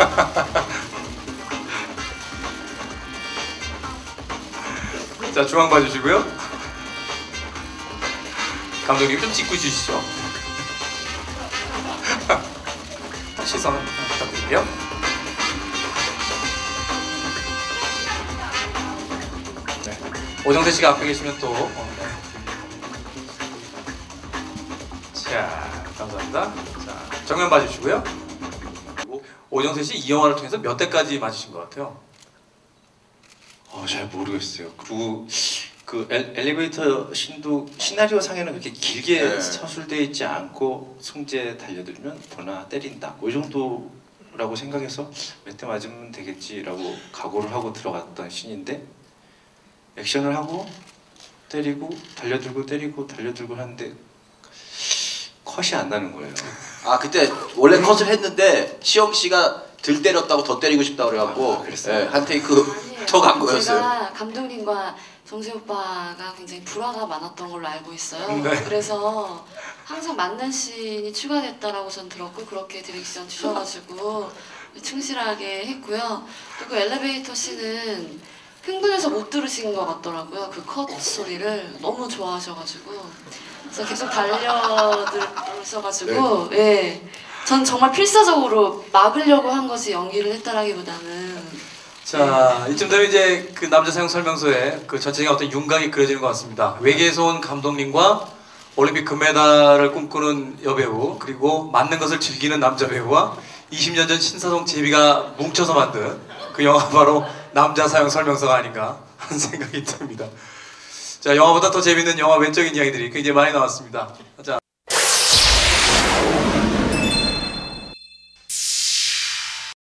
자 중앙 봐주시고요 감독님 좀 찍고 주시죠 시선 부탁드릴게요 네. 오정세 씨가 앞에 계시면 또 어, 네. 자, 감사합니다. 자, 정면 봐주시고요. 오정세 씨 이 영화를 통해서 몇 대까지 맞으신 것 같아요? 어, 잘 모르겠어요. 그리고 그 엘, 엘리 베이터 신도 시나리오 상에는 그렇게 길게 네. 서술되어 있지 않고 승재 달려들면 보나 때린다. 뭐이 정도라고 생각해서 몇 대 맞으면 되겠지라고 각오를 하고 들어갔던 신인데 액션을 하고 때리고 달려들고 때리고 달려들고 하는데 컷이 안 나는 거예요. 아 그때 원래 컷을 했는데 시영 씨가 들 때렸다고 더 때리고 싶다 그래갖고 아, 그랬어요? 예, 한 테이크 더 간 거였어요. 제가 감독님과 정세 오빠가 굉장히 불화가 많았던 걸로 알고 있어요. 네. 그래서 항상 맞는 씬이 추가됐다라고 전 들었고 그렇게 디렉션 주셔가지고 충실하게 했고요. 그리고 엘리베이터 씬은 흥분해서 못 들으신 것 같더라고요. 그 컷 소리를 너무 좋아하셔가지고 그래서 계속 달려들으셔가지고 예. 전 정말 필사적으로 막으려고 한 것이 연기를 했다라기보다는 자 이쯤 되면 이제 그 남자 사용 설명서에 그 전체적인 어떤 윤곽이 그려지는 것 같습니다. 외계에서 온 감독님과 올림픽 금메달을 꿈꾸는 여배우 그리고 맞는 것을 즐기는 남자 배우와 20년 전 신사동 제비가 뭉쳐서 만든 그 영화 바로 남자 사용 설명서가 아닌가 하는 생각이 듭니다. 자 영화보다 더 재밌는 영화 외적인 이야기들이 굉장히 많이 나왔습니다.